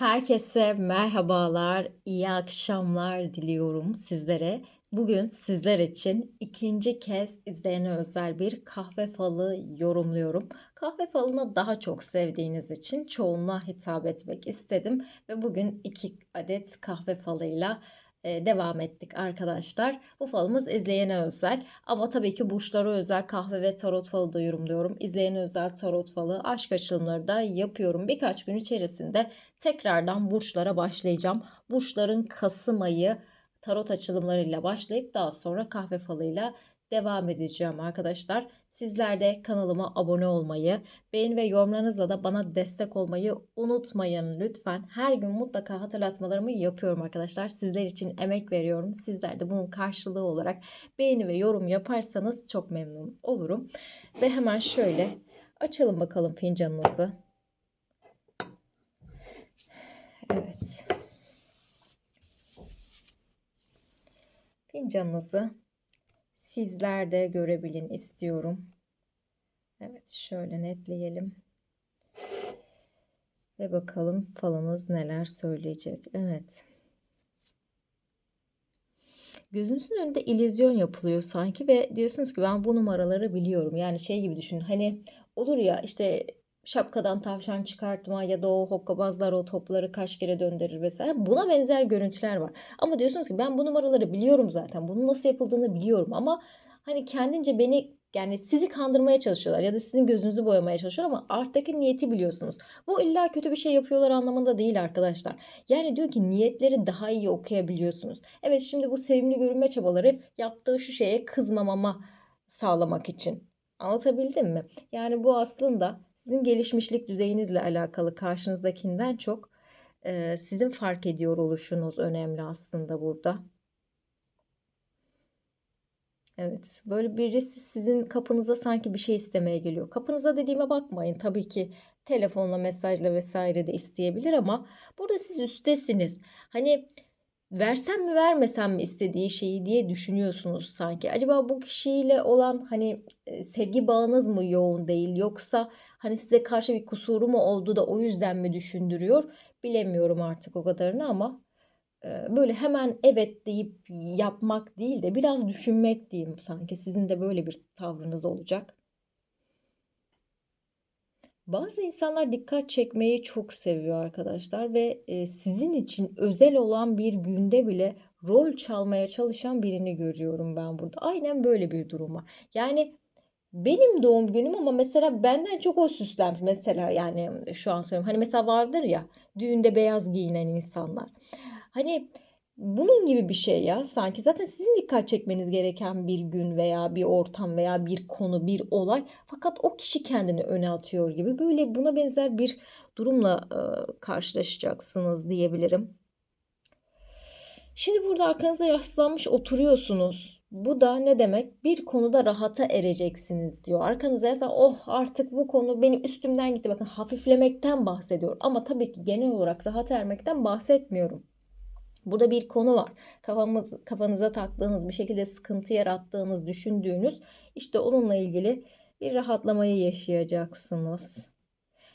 Herkese merhabalar, iyi akşamlar diliyorum sizlere. Bugün sizler için ikinci kez izleyene özel bir kahve falı yorumluyorum. Kahve falını daha çok sevdiğiniz için çoğunluğa hitap etmek istedim ve bugün iki adet kahve falıyla devam ettik arkadaşlar. Bu falımız izleyene özel ama tabii ki burçlara özel kahve ve tarot falı da yorumluyorum. İzleyene özel tarot falı, aşk açılımları da yapıyorum. Birkaç gün içerisinde tekrardan burçlara başlayacağım. Burçların Kasım ayı tarot açılımlarıyla başlayıp daha sonra kahve falıyla devam edeceğim arkadaşlar. Sizler de kanalıma abone olmayı, beğeni ve yorumlarınızla da bana destek olmayı unutmayın lütfen. Her gün mutlaka hatırlatmalarımı yapıyorum arkadaşlar. Sizler için emek veriyorum. Sizler de bunun karşılığı olarak beğeni ve yorum yaparsanız çok memnun olurum. Ve hemen şöyle açalım bakalım fincanınızı. Evet. Fincanınızı sizler de görebilin istiyorum. Evet şöyle netleyelim. Ve bakalım falınız neler söyleyecek. Evet. Gözünüzün önünde illüzyon yapılıyor sanki ve diyorsunuz ki ben bu numaraları biliyorum. Yani şey gibi düşünün. Hani olur ya işte şapkadan tavşan çıkartma ya da o hokkabazlar o topları kaç kere döndürür vesaire. Buna benzer görüntüler var. Ama diyorsunuz ki ben bu numaraları biliyorum zaten. Bunun nasıl yapıldığını biliyorum ama hani kendince beni yani sizi kandırmaya çalışıyorlar ya da sizin gözünüzü boyamaya çalışıyorlar ama arttaki niyeti biliyorsunuz. Bu illa kötü bir şey yapıyorlar anlamında değil arkadaşlar. Yani diyor ki niyetleri daha iyi okuyabiliyorsunuz. Evet şimdi bu sevimli görünme çabaları yaptığı şu şeye kızmamama sağlamak için. Anlatabildim mi? Yani bu aslında sizin gelişmişlik düzeyinizle alakalı karşınızdakinden çok e, sizin fark ediyor oluşunuz önemli aslında burada. Evet, böyle birisi sizin kapınıza sanki bir şey istemeye geliyor. Kapınıza dediğime bakmayın. Tabii ki telefonla, mesajla vesaire de isteyebilir ama burada siz üstesiniz. Hani versem mi vermesem mi istediği şeyi diye düşünüyorsunuz sanki. Acaba bu kişiyle olan hani e, sevgi bağınız mı yoğun değil yoksa hani size karşı bir kusuru mu oldu da o yüzden mi düşündürüyor bilemiyorum artık o kadarını ama e, böyle hemen evet deyip yapmak değil de biraz düşünmek diyeyim sanki sizin de böyle bir tavrınız olacak. Bazı insanlar dikkat çekmeyi çok seviyor arkadaşlar ve e, sizin için özel olan bir günde bile rol çalmaya çalışan birini görüyorum ben burada. Aynen böyle bir durum var. Yani benim doğum günüm ama mesela benden çok o süslenmiş. Mesela yani şu an söylüyorum. Hani mesela vardır ya düğünde beyaz giyinen insanlar. Hani bunun gibi bir şey ya sanki zaten sizin dikkat çekmeniz gereken bir gün veya bir ortam veya bir konu bir olay fakat o kişi kendini öne atıyor gibi böyle buna benzer bir durumla e, karşılaşacaksınız diyebilirim. Şimdi burada arkanıza yaslanmış oturuyorsunuz. Bu da ne demek? Bir konuda rahata ereceksiniz diyor. Arkanıza yaslan oh artık bu konu benim üstümden gitti. Bakın hafiflemekten bahsediyor. Ama tabii ki genel olarak rahata ermekten bahsetmiyorum. Burada bir konu var. Kafamız, kafanıza taktığınız, bir şekilde sıkıntı yarattığınız, düşündüğünüz işte onunla ilgili bir rahatlamayı yaşayacaksınız.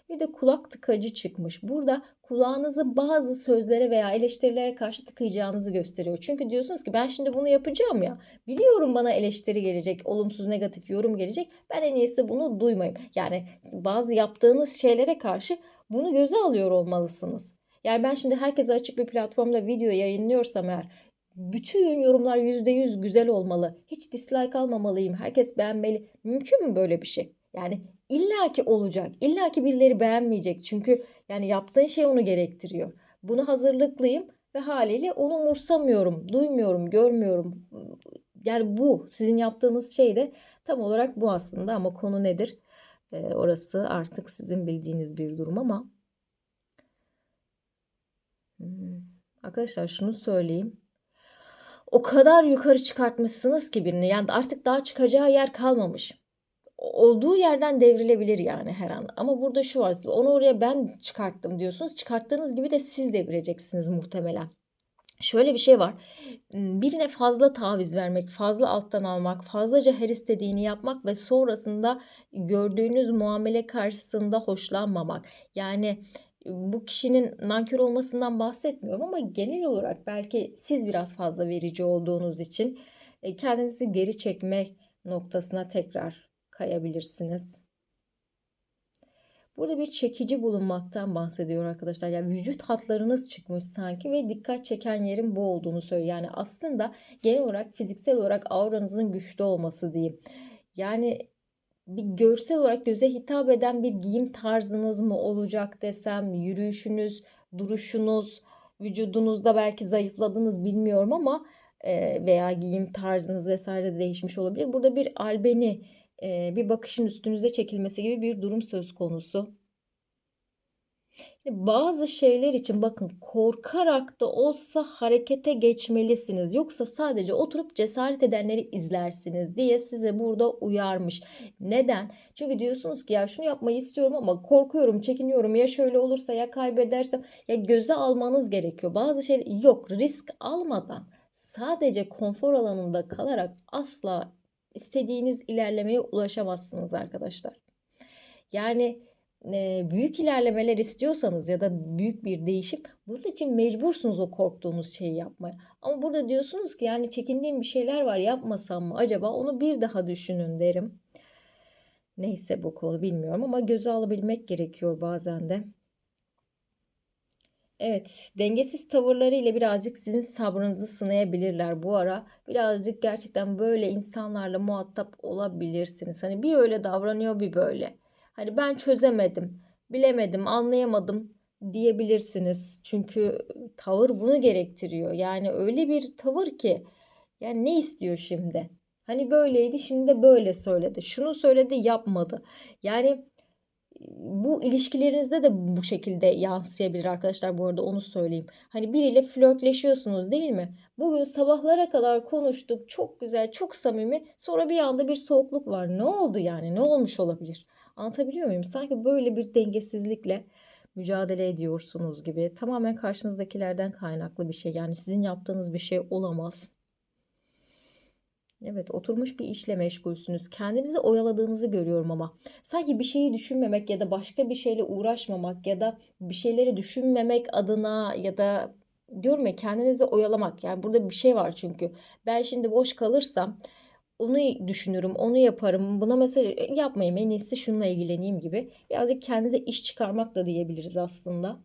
Bir de kulak tıkacı çıkmış. Burada kulağınızı bazı sözlere veya eleştirilere karşı tıkayacağınızı gösteriyor. Çünkü diyorsunuz ki ben şimdi bunu yapacağım ya. Biliyorum bana eleştiri gelecek, olumsuz negatif yorum gelecek. Ben en iyisi bunu duymayayım. Yani bazı yaptığınız şeylere karşı bunu göze alıyor olmalısınız. Yani ben şimdi herkese açık bir platformda video yayınlıyorsam eğer bütün yorumlar %100 güzel olmalı. Hiç dislike almamalıyım. Herkes beğenmeli. Mümkün mü böyle bir şey? Yani illaki olacak. İllaki birileri beğenmeyecek. Çünkü yani yaptığın şey onu gerektiriyor. Bunu hazırlıklıyım ve haliyle onu umursamıyorum, duymuyorum, görmüyorum. Yani bu sizin yaptığınız şey de tam olarak bu aslında ama konu nedir? Ee, orası artık sizin bildiğiniz bir durum ama. Arkadaşlar şunu söyleyeyim. O kadar yukarı çıkartmışsınız ki birini. Yani artık daha çıkacağı yer kalmamış. Olduğu yerden devrilebilir yani her an. Ama burada şu var. Onu oraya ben çıkarttım diyorsunuz. Çıkarttığınız gibi de siz devireceksiniz muhtemelen. Şöyle bir şey var. Hmm, birine fazla taviz vermek, fazla alttan almak, fazlaca her istediğini yapmak ve sonrasında gördüğünüz muamele karşısında hoşlanmamak. Yani bu kişinin nankör olmasından bahsetmiyorum ama genel olarak belki siz biraz fazla verici olduğunuz için e, kendinizi geri çekme noktasına tekrar kayabilirsiniz. Burada bir çekici bulunmaktan bahsediyor arkadaşlar. Yani vücut hatlarınız çıkmış sanki ve dikkat çeken yerin bu olduğunu söylüyor. Yani aslında genel olarak fiziksel olarak auranızın güçlü olması diyeyim. Yani bir görsel olarak göze hitap eden bir giyim tarzınız mı olacak desem, yürüyüşünüz, duruşunuz, vücudunuzda belki zayıfladınız bilmiyorum ama e, veya giyim tarzınız vesaire de değişmiş olabilir. Burada bir albeni, e, bir bakışın üstünüze çekilmesi gibi bir durum söz konusu. Bazı şeyler için bakın korkarak da olsa harekete geçmelisiniz. Yoksa sadece oturup cesaret edenleri izlersiniz diye size burada uyarmış. Neden? Çünkü diyorsunuz ki ya şunu yapmayı istiyorum ama korkuyorum, çekiniyorum. Ya şöyle olursa ya kaybedersem ya göze almanız gerekiyor. Bazı şeyler yok risk almadan sadece konfor alanında kalarak asla istediğiniz ilerlemeye ulaşamazsınız arkadaşlar. Yani büyük ilerlemeler istiyorsanız ya da büyük bir değişim bunun için mecbursunuz o korktuğunuz şeyi yapmaya. Ama burada diyorsunuz ki yani çekindiğim bir şeyler var yapmasam mı acaba onu bir daha düşünün derim. Neyse bu konu bilmiyorum ama göze alabilmek gerekiyor bazen de. Evet, dengesiz tavırlarıyla birazcık sizin sabrınızı sınayabilirler bu ara. Birazcık gerçekten böyle insanlarla muhatap olabilirsiniz. Hani bir öyle davranıyor bir böyle. Hani ben çözemedim, bilemedim, anlayamadım diyebilirsiniz. Çünkü tavır bunu gerektiriyor. Yani öyle bir tavır ki yani ne istiyor şimdi? Hani böyleydi şimdi de böyle söyledi. Şunu söyledi yapmadı. Yani bu ilişkilerinizde de bu şekilde yansıyabilir arkadaşlar bu arada onu söyleyeyim. Hani biriyle flörtleşiyorsunuz değil mi? Bugün sabahlara kadar konuştuk çok güzel çok samimi sonra bir anda bir soğukluk var. Ne oldu yani ne olmuş olabilir? Anlatabiliyor muyum? Sanki böyle bir dengesizlikle mücadele ediyorsunuz gibi. Tamamen karşınızdakilerden kaynaklı bir şey. Yani sizin yaptığınız bir şey olamaz. Evet oturmuş bir işle meşgulsünüz. Kendinizi oyaladığınızı görüyorum ama. Sanki bir şeyi düşünmemek ya da başka bir şeyle uğraşmamak ya da bir şeyleri düşünmemek adına ya da diyorum ya kendinizi oyalamak. Yani burada bir şey var çünkü. Ben şimdi boş kalırsam onu düşünürüm, onu yaparım. Buna mesela e, yapmayayım en iyisi şununla ilgileneyim gibi. Birazcık kendinize iş çıkarmak da diyebiliriz aslında.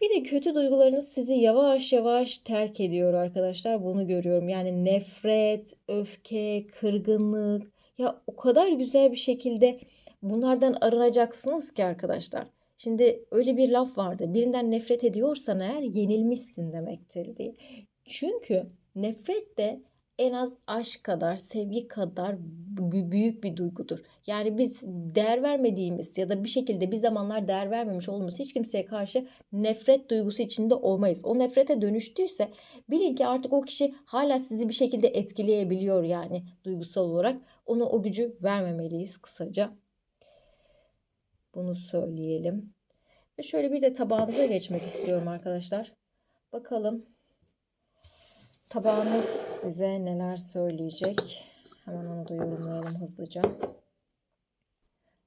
Bir de kötü duygularınız sizi yavaş yavaş terk ediyor arkadaşlar. Bunu görüyorum. Yani nefret, öfke, kırgınlık. Ya o kadar güzel bir şekilde bunlardan arınacaksınız ki arkadaşlar. Şimdi öyle bir laf vardı. Birinden nefret ediyorsan eğer yenilmişsin demektir diye. Çünkü nefret de en az aşk kadar, sevgi kadar büyük bir duygudur. Yani biz değer vermediğimiz ya da bir şekilde bir zamanlar değer vermemiş olduğumuz hiç kimseye karşı nefret duygusu içinde olmayız. O nefrete dönüştüyse bilin ki artık o kişi hala sizi bir şekilde etkileyebiliyor yani duygusal olarak. Ona o gücü vermemeliyiz kısaca. Bunu söyleyelim. Ve şöyle bir de tabağınıza geçmek istiyorum arkadaşlar. Bakalım Tabağınız bize neler söyleyecek? Hemen onu da yorumlayalım hızlıca.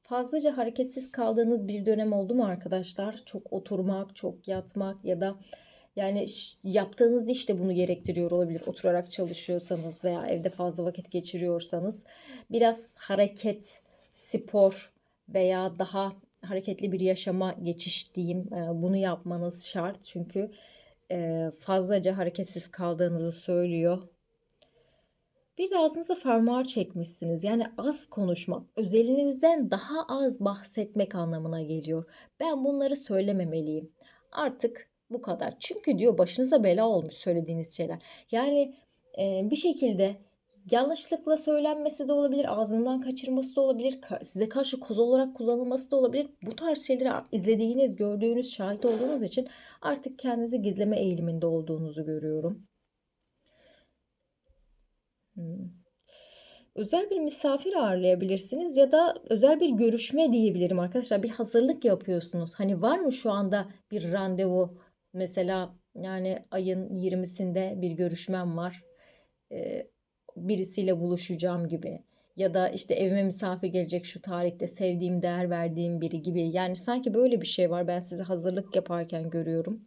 Fazlaca hareketsiz kaldığınız bir dönem oldu mu arkadaşlar? Çok oturmak, çok yatmak ya da yani yaptığınız iş de bunu gerektiriyor olabilir. Oturarak çalışıyorsanız veya evde fazla vakit geçiriyorsanız biraz hareket, spor veya daha hareketli bir yaşama geçiş diyeyim. Bunu yapmanız şart. Çünkü fazlaca hareketsiz kaldığınızı söylüyor. Bir de ağzınıza fermuar çekmişsiniz. Yani az konuşmak, özelinizden daha az bahsetmek anlamına geliyor. Ben bunları söylememeliyim. Artık bu kadar. Çünkü diyor başınıza bela olmuş söylediğiniz şeyler. Yani e, bir şekilde yanlışlıkla söylenmesi de olabilir, ağzından kaçırması da olabilir, size karşı koz olarak kullanılması da olabilir. Bu tarz şeyleri izlediğiniz, gördüğünüz, şahit olduğunuz için artık kendinizi gizleme eğiliminde olduğunuzu görüyorum. Hmm. Özel bir misafir ağırlayabilirsiniz ya da özel bir görüşme diyebilirim arkadaşlar. Bir hazırlık yapıyorsunuz. Hani var mı şu anda bir randevu? Mesela yani ayın 20'sinde bir görüşmem var. Ee, birisiyle buluşacağım gibi ya da işte evime misafir gelecek şu tarihte sevdiğim, değer verdiğim biri gibi. Yani sanki böyle bir şey var. Ben size hazırlık yaparken görüyorum.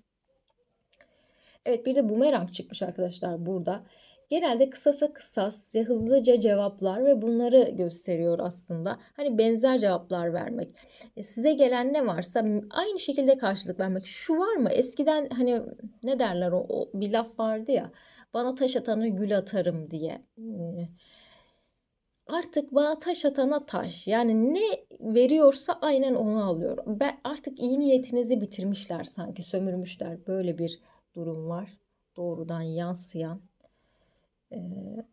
Evet bir de bumerang çıkmış arkadaşlar burada. Genelde kısasa kısas, hızlıca cevaplar ve bunları gösteriyor aslında. Hani benzer cevaplar vermek. E, size gelen ne varsa aynı şekilde karşılık vermek. Şu var mı? Eskiden hani ne derler o, o bir laf vardı ya. Bana taş atana gül atarım diye. E, artık bana taş atana taş. Yani ne veriyorsa aynen onu alıyor. Ben artık iyi niyetinizi bitirmişler sanki, sömürmüşler. Böyle bir durum var. Doğrudan yansıyan. Ee,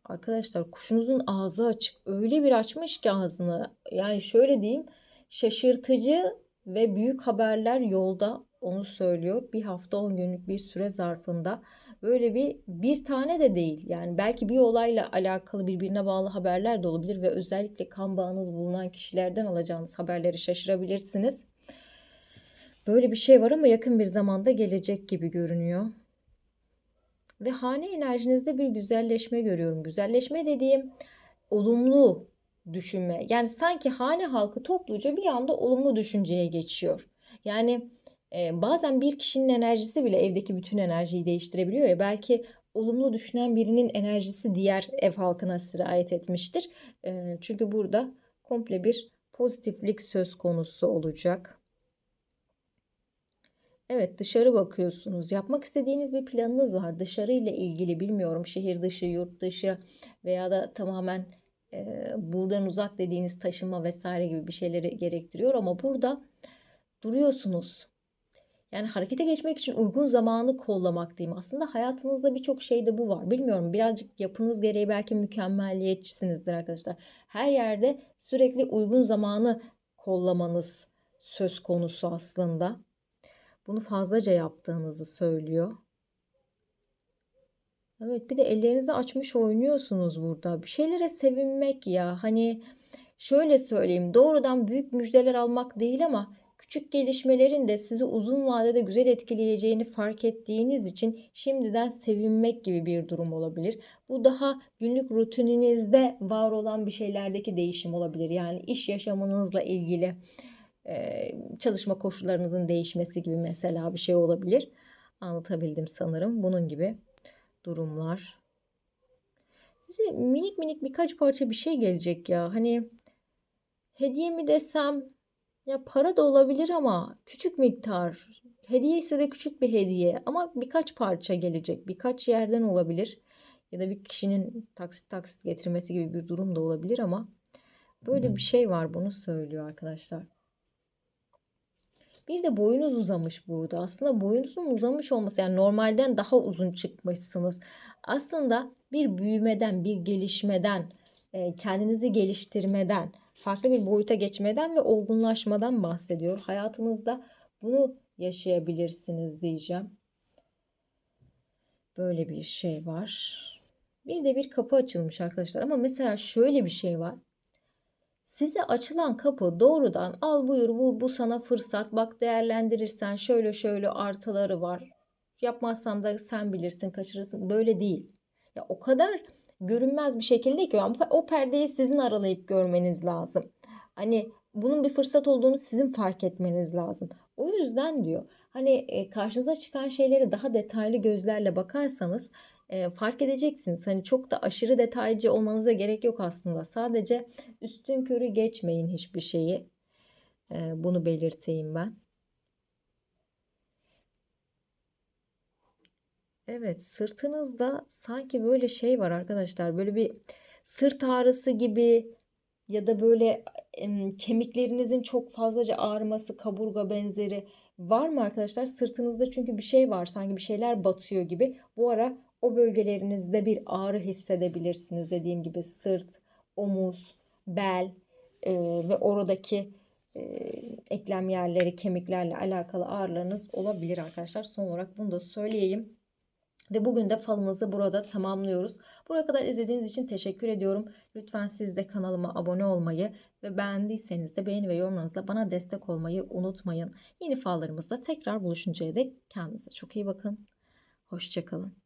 arkadaşlar kuşunuzun ağzı açık. Öyle bir açmış ki ağzını. Yani şöyle diyeyim. Şaşırtıcı ve büyük haberler yolda onu söylüyor. Bir hafta 10 günlük bir süre zarfında böyle bir bir tane de değil. Yani belki bir olayla alakalı birbirine bağlı haberler de olabilir ve özellikle kan bağınız bulunan kişilerden alacağınız haberleri şaşırabilirsiniz. Böyle bir şey var ama yakın bir zamanda gelecek gibi görünüyor. Ve hane enerjinizde bir güzelleşme görüyorum. Güzelleşme dediğim olumlu düşünme. Yani sanki hane halkı topluca bir anda olumlu düşünceye geçiyor. Yani bazen bir kişinin enerjisi bile evdeki bütün enerjiyi değiştirebiliyor ya. Belki olumlu düşünen birinin enerjisi diğer ev halkına sirayet etmiştir. Çünkü burada komple bir pozitiflik söz konusu olacak. Evet dışarı bakıyorsunuz. Yapmak istediğiniz bir planınız var. Dışarı ile ilgili bilmiyorum şehir dışı, yurt dışı veya da tamamen e, buradan uzak dediğiniz taşınma vesaire gibi bir şeyleri gerektiriyor ama burada duruyorsunuz. Yani harekete geçmek için uygun zamanı kollamak diyeyim. Aslında hayatınızda birçok şeyde bu var. Bilmiyorum birazcık yapınız gereği belki mükemmelliyetçisinizdir arkadaşlar. Her yerde sürekli uygun zamanı kollamanız söz konusu aslında. Bunu fazlaca yaptığınızı söylüyor. Evet bir de ellerinizi açmış oynuyorsunuz burada. Bir şeylere sevinmek ya. Hani şöyle söyleyeyim doğrudan büyük müjdeler almak değil ama küçük gelişmelerin de sizi uzun vadede güzel etkileyeceğini fark ettiğiniz için şimdiden sevinmek gibi bir durum olabilir. Bu daha günlük rutininizde var olan bir şeylerdeki değişim olabilir. Yani iş yaşamınızla ilgili çalışma koşullarınızın değişmesi gibi mesela bir şey olabilir. Anlatabildim sanırım. Bunun gibi durumlar. Size minik minik birkaç parça bir şey gelecek ya. Hani hediye mi desem ya para da olabilir ama küçük miktar. Hediye ise de küçük bir hediye ama birkaç parça gelecek. Birkaç yerden olabilir. Ya da bir kişinin taksit taksit getirmesi gibi bir durum da olabilir ama böyle bir şey var bunu söylüyor arkadaşlar. Bir de boyunuz uzamış burada. Aslında boyunuzun uzamış olması yani normalden daha uzun çıkmışsınız. Aslında bir büyümeden, bir gelişmeden, e, kendinizi geliştirmeden, farklı bir boyuta geçmeden ve olgunlaşmadan bahsediyor. Hayatınızda bunu yaşayabilirsiniz diyeceğim. Böyle bir şey var. Bir de bir kapı açılmış arkadaşlar ama mesela şöyle bir şey var. Size açılan kapı doğrudan al buyur bu, bu sana fırsat bak değerlendirirsen şöyle şöyle artıları var. Yapmazsan da sen bilirsin kaçırırsın böyle değil. Ya o kadar görünmez bir şekilde ki o perdeyi sizin aralayıp görmeniz lazım. Hani bunun bir fırsat olduğunu sizin fark etmeniz lazım. O yüzden diyor hani e, karşınıza çıkan şeyleri daha detaylı gözlerle bakarsanız e, fark edeceksiniz. Hani çok da aşırı detaycı olmanıza gerek yok aslında. Sadece üstün körü geçmeyin hiçbir şeyi. E, bunu belirteyim ben. Evet sırtınızda sanki böyle şey var arkadaşlar. Böyle bir sırt ağrısı gibi ya da böyle kemiklerinizin çok fazlaca ağrıması, kaburga benzeri var mı arkadaşlar? Sırtınızda çünkü bir şey var. Sanki bir şeyler batıyor gibi. Bu ara o bölgelerinizde bir ağrı hissedebilirsiniz. Dediğim gibi sırt, omuz, bel e, ve oradaki e, eklem yerleri, kemiklerle alakalı ağrılarınız olabilir arkadaşlar. Son olarak bunu da söyleyeyim. Ve bugün de falınızı burada tamamlıyoruz. Buraya kadar izlediğiniz için teşekkür ediyorum. Lütfen siz de kanalıma abone olmayı ve beğendiyseniz de beğeni ve yorumlarınızla bana destek olmayı unutmayın. Yeni fallarımızda tekrar buluşuncaya dek kendinize çok iyi bakın. Hoşçakalın.